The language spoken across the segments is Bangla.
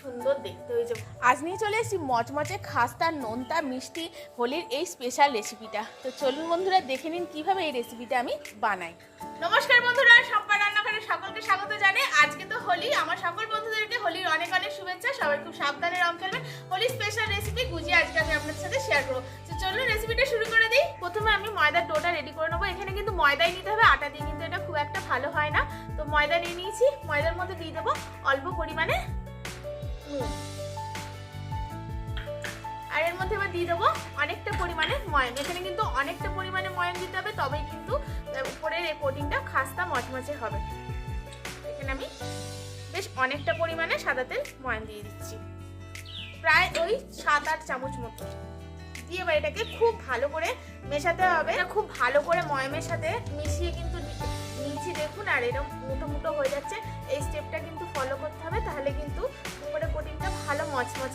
সুন্দর দেখতে হয়েছে। আজ নিয়ে চলে এসেছি মচমচে খাস্তা, নোনতা, মিষ্টি, হোলির এই স্পেশাল রেসিপিটা তো চলুন বন্ধুরা, দেখে নিন কীভাবে এই রেসিপিটা আমি বানাই। নমস্কার বন্ধুরা সম্পা রান্নাঘরে সকলকে স্বাগত জানাই। আজকে তো হোলি, আমার সকল বন্ধুদেরকে হোলির অনেক অনেক শুভেচ্ছা। সবাই খুব সাবধানে রং খেলবেন হোলি স্পেশাল রেসিপি গুজিয়ে আজকে আমি আপনাদের সাথে শেয়ার করব। তো চলুন রেসিপিটা শুরু করে দিই। প্রথমে আমি ময়দার ডোটা রেডি করে নেব। এখানে কিন্তু ময়দাই নিতে হবে, আটা দিয়ে কিন্তু এটা খুব একটা ভালো হয় না। তো ময়দা নিয়ে নিয়েছি, ময়দার মধ্যে দিয়ে দেবো অল্প পরিমাণে আর এর মধ্যে এবার দিয়ে দেবো অনেকটা পরিমাণে ময়ম। এখানে কিন্তু অনেকটা পরিমাণে ময়ম দিতে হবে, তবেই কিন্তু উপরের এই কোটিংটা খাস্তা মচমচে হবে। এখানে আমি বেশ অনেকটা পরিমাণে সাদা তেল ময়ম দিয়ে দিচ্ছি। প্রায় ওই সাত আট চামচ মতো। দিয়ে এবার এটাকে খুব ভালো করে মেশাতে হবে। খুব ভালো করে ময়মের সাথে মিশিয়ে কিন্তু নিয়েছি দেখুন, আর এরকম মুটো মুটো হয়ে যাচ্ছে। এই স্টেপটা কিন্তু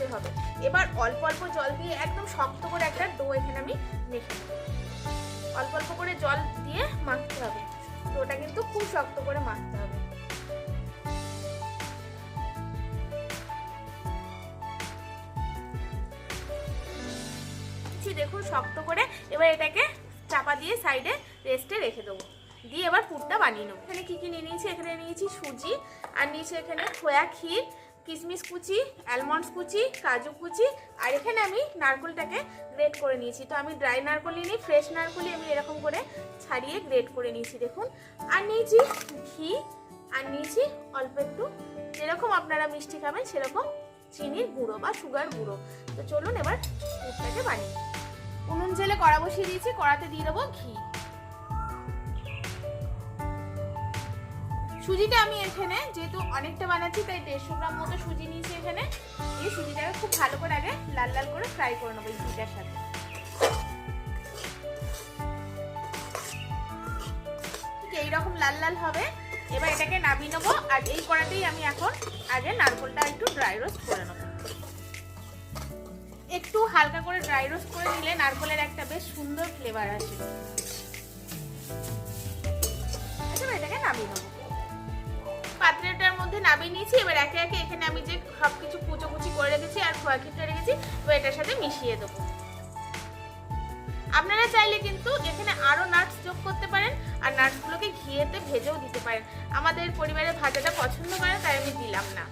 মচমচে হবে। এবার অল্প অল্প জল দিয়ে একদম শক্ত করে একটা ডো এখানে আমি মেখে অল্প অল্প করে জল দিয়ে মাখতে হবে। ডোটা কিন্তু খুব শক্ত করে মাখতে হবে। দেখুন, শক্ত করে এবার এটাকে চাপা দিয়ে সাইডে রেস্টে রেখে দেবো। দিয়ে এবার পুরটা বানিয়ে নেব। এখানে কী কী নিয়ে নিয়েছি? এখানে নিয়েছি সুজি, আর নিয়েছি এখানে খোয়া ক্ষীর কিশমিশ কুচি অ্যালমন্ডস কুচি, কাজু কুচি, আর এখানে আমি নারকেলটাকে গ্রেট করে নিয়েছি। তো আমি ড্রাই নারকেল নিই ফ্রেশ নারকেলই আমি এরকম করে ছাড়িয়ে গ্রেট করে নিয়েছি, দেখুন। আর নিয়েছি ঘি, আর নিয়েছি অল্প একটু, যেরকম আপনারা মিষ্টি খাবেন সেরকম চিনির গুঁড়ো বা সুগার গুঁড়ো। তো চলুন এবার পুরটাকে বানিয়ে উনুন জেলে কড়া বসিয়ে দিয়েছি, কড়াতে দিয়ে দেবো ঘি। সুজিটা আমি এখানে যেহেতু অনেকটা বানাচ্ছি, তাই দেড়শো গ্রাম মতো সুজি নিয়েছি এখানে। এই সুজিটাকে খুব ভালো করে আগে লাল লাল করে ফ্রাই করে নেব এই ঘিটার সাথে। এইরকম লাল লাল হবে। এবার এটাকে নামিয়ে নেব, আর এই কড়াতেই আমি এখন আগে নারকোলটা একটু ড্রাই রোস্ট করে নেব। একটু হালকা করে ড্রাই রোস্ট করে নিলে নারকোলের একটা বেশ সুন্দর ফ্লেভার আসে। এটাকে নামিয়ে নেব। পাত্রটার মধ্যে নামিয়ে নিয়েছি, এবার একে একে এখানে আমি যে সব কিছু কুচো কুচি করে রেখেছি আর খোয়া খিটটা রেখেছি, এবার এটার সাথে মিশিয়ে দেবো। আপনারা চাইলে কিন্তু এখানে আরও নাটস যোগ করতে পারেন, আর নাটসগুলোকে ঘিয়েতে ভেজেও দিতে পারেন। আমাদের পরিবারে ভাজাটা পছন্দ করে, তাই আমি দিলাম না।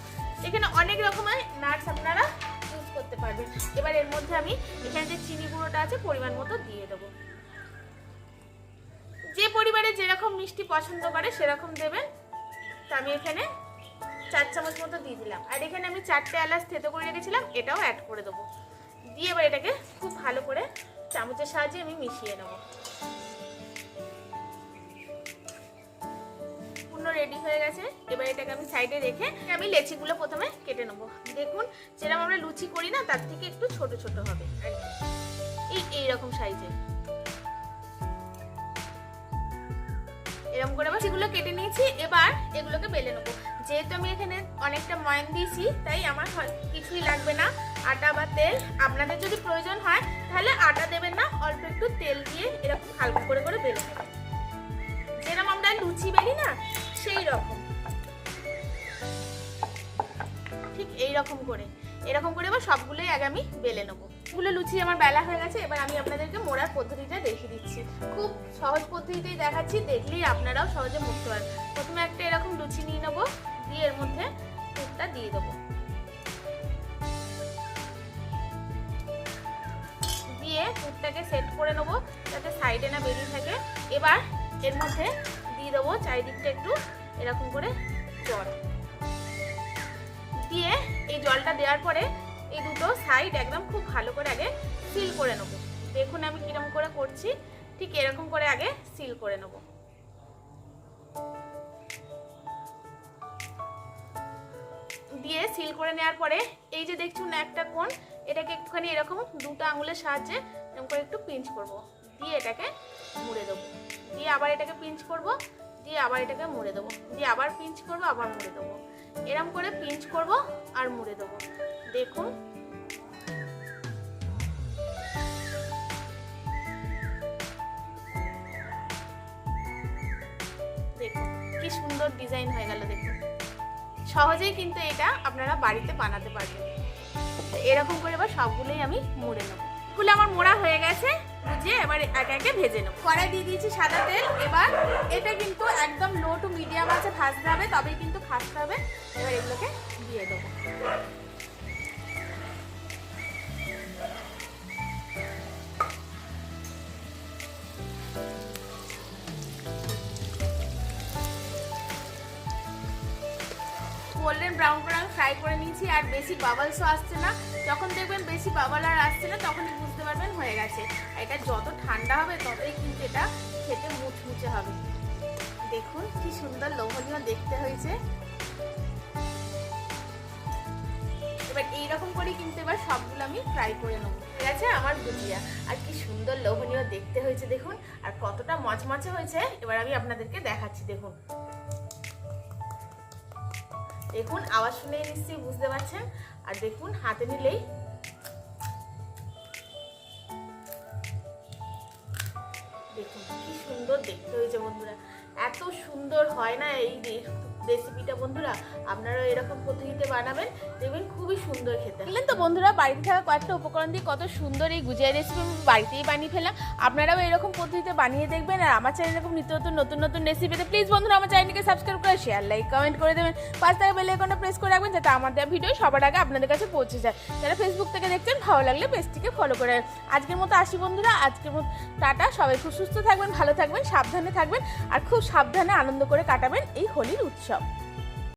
এখানে অনেক রকমের নাটস আপনারা ইউজ করতে পারবেন। এবার এর মধ্যে আমি এখানে যে চিনি গুঁড়োটা আছে, পরিমাণ মতো দিয়ে দেবো। যে পরিবারে যেরকম মিষ্টি পছন্দ করে, সেরকম দেবেন। তো আমি এখানে চার চামচ মতো দিয়ে দিলাম। আর এখানে আমি চারটে এলাচ থেতো করে রেখেছিলাম, এটাও অ্যাড করে দেবো। দিয়ে এবার এটাকে খুব ভালো করে চামচের সাহায্যে আমি মিশিয়ে নেব। পূর্ণ রেডি হয়ে গেছে। এবার এটাকে আমি সাইডে রেখে আমি লেচিগুলো প্রথমে কেটে নেব। দেখুন যেরকম আমরা লুচি করি না, তার থেকে একটু ছোট ছোট হবে। আর। এই এইরকম সাইজের এরকম করে আবার সেগুলো কেটে নিয়েছি, এবার এগুলোকে বেলে নেব। যেহেতু আমি এখানে অনেকটা ময়ন দিয়েছি, তাই আমার কিছুই লাগবে না। আটা বা তেল আপনাদের যদি প্রয়োজন হয়, তাহলে আটা দেবেন না, অল্প একটু তেল দিয়ে এরকম হালকা করে করে বেলে নেবেন। যেরকম আমরা লুচি বেলি না, সেই রকম। ঠিক এই রকম করে। এরকম করে এবার সবগুলোই আগে আমি বেলে নেব। গুলো লুচি আমার বেলা হয়ে গেছে, এবার আমি আপনাদেরকে মোড়ার পদ্ধতিটা দেখিয়ে দিচ্ছি। খুব সহজ পদ্ধতিতেই দেখাচ্ছি, দেখলেই আপনারাও সহজে মুখতে পারেন প্রথমে একটা এরকম লুচি নিয়ে নেব, দিয়ে এর মধ্যে দুধটা দিয়ে দেবো। দিয়ে দুধটাকে সেট করে নেব, যাতে সাইডে না বেরিয়ে থাকে। এবার এর মধ্যে দিয়ে দেবো, চারিদিকটা একটু এরকম করে জল। দিয়ে এই জলটা দেওয়ার পরে এই দুটো সাইড একদম খুব ভালো করে আগে সিল করে নেব। দেখুন আমি কীরকম করে করছি, ঠিক এরকম করে আগে সিল করে নেব। দিয়ে সিল করে নেওয়ার পরে, এই যে দেখছুন একটা কোণ, এটাকে একটুখানি এরকম দুটো আঙুলের সাহায্যে এরকম করে একটু পিঞ্চ করব। দিয়ে এটাকে মুড়ে দেবো। দিয়ে আবার এটাকে পিঞ্চ করব, দিয়ে আবার এটাকে মুড়ে দেবো। দিয়ে আবার পিঞ্চ করব, আবার মুড়ে দেবো। এরম করে পিঞ্চ করব আর মুড়ে দেবো। দেখুন। দেখুন, কি সুন্দর ডিজাইন হয়ে গেল, দেখুন। সহজেই কিন্তু এটা আপনারা বাড়িতে বানাতে পারবেন। এরকম করে এবার সবগুলোই আমি মুড়ে নেব। এগুলো আমার মোড়া হয়ে গেছে বুঝিয়ে এবার একে একে ভেজে নেব। কড়াই দিয়ে দিয়েছি সাদা তেল। এবার এটা কিন্তু একদম লো টু মিডিয়াম আছে, ভাজতে হবে, তবেই কিন্তু ভাজতে হবে। এবার এগুলোকে দিয়ে দেবো। গোল্ডেন ব্রাউন করে আমি ফ্রাই করে নিয়েছি আর বেশি বাবলসও আসছে না। যখন দেখবেন বেশি বাবল আর আসছে না, তখনই বুঝতে পারবেন হয়ে গেছে। এটা যত ঠান্ডা হবে, ততই কিন্তু এটা খেতে মুচমুচে হবে। দেখুন কি সুন্দর লোভনীয় দেখতে হয়েছে। এবার এইরকম করে কিন্তু এবার সবগুলো আমি ফ্রাই করে নেব। ঠিক আছে আমার ভুজিয়া আর কি সুন্দর লোভনীয় দেখতে হয়েছে, দেখুন। আর কতটা মচমচে হয়েছে, এবার আমি আপনাদেরকে দেখাচ্ছি, দেখুন। দেখুন, আওয়াজ শুনে নিশ্চয়ই বুঝতে পারছেন। আর দেখুন, হাতে নিলেই দেখুন, কি সুন্দর দেখতে হয়েছে বন্ধুরা। এত সুন্দর হয় না এই রেসিপিটা বন্ধুরা, আপনারা এরকম পদ্ধতিতে বানাবেন, দেখবেন খুবই সুন্দর খেতে বুঝলেন তো বন্ধুরা, বাড়িতে থাকা কয়েকটা উপকরণ দিয়ে কত সুন্দর এই গুজিয়া রেসিপি আমি বাড়িতেই বানিয়ে ফেললাম। আপনারাও এরকম পদ্ধতিতে বানিয়ে দেখবেন আর আমার চ্যানেল এরকম নিত্য নতুন নতুন নতুন রেসিপিতে প্লিজ বন্ধুরা আমার চ্যানেলকে সাবস্ক্রাইব করে শেয়ার লাইক কমেন্ট করে দেবেন। পাঁচ টাকা বেল আইকনটা প্রেস করে রাখবেন যাতে আমার দেওয়া ভিডিও সবার আগে আপনাদের কাছে পৌঁছে যায়। যারা ফেসবুক থেকে দেখছেন, ভালো লাগলে পেজটিকে ফলো করে। আজকের মতো আসি বন্ধুরা, আজকের মতো টাটা। সবাই খুব সুস্থ থাকবেন, ভালো থাকবেন, সাবধানে থাকবেন আর খুব সাবধানে আনন্দ করে কাটাবেন এই হোলির উৎসব।